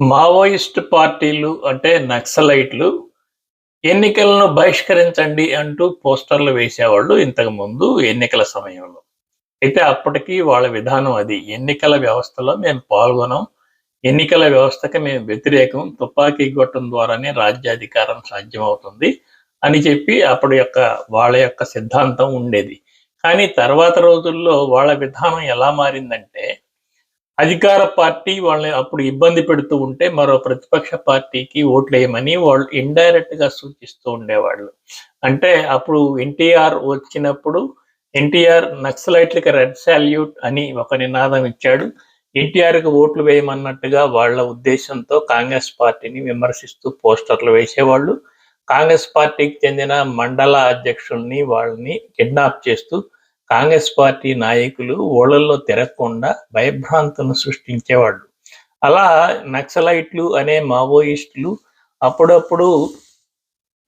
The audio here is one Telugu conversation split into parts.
మావోయిస్ట్ పార్టీలు అంటే నక్సలైట్లు ఎన్నికలను బహిష్కరించండి అంటూ పోస్టర్లు వేసేవాళ్ళు ఇంతకు ముందు ఎన్నికల సమయంలో. అయితే అప్పటికి వాళ్ళ విధానం అది. ఎన్నికల వ్యవస్థలో మేము పాల్గొనం ఎన్నికల వ్యవస్థకి మేము వ్యతిరేకం తుపాకీ గొట్టం ద్వారానే రాజ్యాధికారం సాధ్యమవుతుంది అని చెప్పి అప్పటి యొక్క వాళ్ళ యొక్క సిద్ధాంతం ఉండేది. కానీ తర్వాత రోజుల్లో వాళ్ళ విధానం ఎలా మారిందంటే అధికార పార్టీ వాళ్ళని అప్పుడు ఇబ్బంది పెడుతూ ఉంటే మరో ప్రతిపక్ష పార్టీకి ఓట్లు వేయమని వాళ్ళు ఇండైరెక్ట్గా సూచిస్తూ ఉండేవాళ్ళు. అంటే అప్పుడు ఎన్టీఆర్ వచ్చినప్పుడు ఎన్టీఆర్ నక్సలైట్లకి రెడ్ సాల్యూట్ అని ఒక నినాదం ఇచ్చాడు. ఎన్టీఆర్కి ఓట్లు వేయమన్నట్టుగా వాళ్ళ ఉద్దేశంతో కాంగ్రెస్ పార్టీని విమర్శిస్తూ పోస్టర్లు వేసేవాళ్ళు. కాంగ్రెస్ పార్టీకి చెందిన మండల అధ్యక్షుల్ని వాళ్ళని కిడ్నాప్ చేస్తూ కాంగ్రెస్ పార్టీ నాయకులు ఓళ్ళల్లో తిరగకుండా భయభ్రాంతులను సృష్టించేవాళ్ళు. అలా నక్సలైట్లు అనే మావోయిస్టులు అప్పుడప్పుడు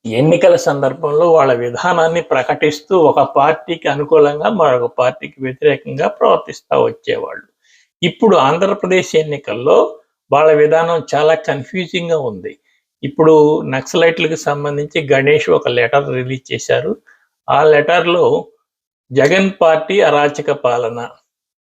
ఎన్నికల సందర్భంలో వాళ్ళ విధానాన్ని ప్రకటిస్తూ ఒక పార్టీకి అనుకూలంగా మరొక పార్టీకి వ్యతిరేకంగా ప్రవర్తిస్తూ వచ్చేవాళ్ళు. ఇప్పుడు ఆంధ్రప్రదేశ్ ఎన్నికల్లో వాళ్ళ విధానం చాలా కన్ఫ్యూజింగ్గా ఉంది. ఇప్పుడు నక్సలైట్లకు సంబంధించి గణేష్ ఒక లెటర్ రిలీజ్ చేశారు. ఆ లెటర్లో జగన్ పార్టీ అరాచక పాలన.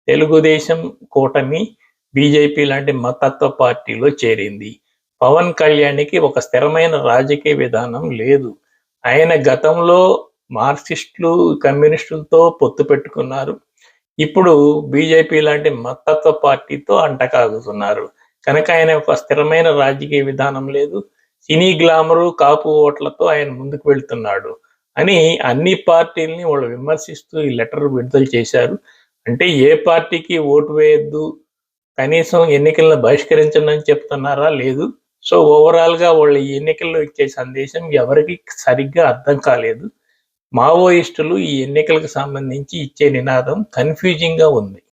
తెలుగుదేశం కూటమి బీజేపీ లాంటి మతత్వ పార్టీలో చేరింది. పవన్ కళ్యాణ్కి ఒక స్థిరమైన రాజకీయ విధానం లేదు. ఆయన గతంలో మార్క్సిస్టులు కమ్యూనిస్టులతో పొత్తు పెట్టుకున్నారు. ఇప్పుడు బీజేపీ లాంటి మతత్వ పార్టీతో అంటకాగుతున్నారు. కనుక ఆయన ఒక స్థిరమైన రాజకీయ విధానం లేదు. సినీ గ్లామరు కాపు ఓట్లతో ఆయన ముందుకు వెళ్తున్నాడు. అని అన్ని పార్టీల్ని వాళ్ళు విమర్శిస్తూ ఈ లెటర్ విడుదల చేశారు. అంటే ఏ పార్టీకి ఓటు వేయద్దు కనీసం ఎన్నికలను బహిష్కరించండి అని చెప్తున్నారా? లేదు. సో ఓవరాల్గా వాళ్ళు ఈ ఎన్నికల్లో ఇచ్చే సందేశం ఎవరికి సరిగ్గా అర్థం కాలేదు. మావోయిస్టులు ఈ ఎన్నికలకు సంబంధించి ఇచ్చే నినాదం కన్ఫ్యూజింగ్గా ఉంది.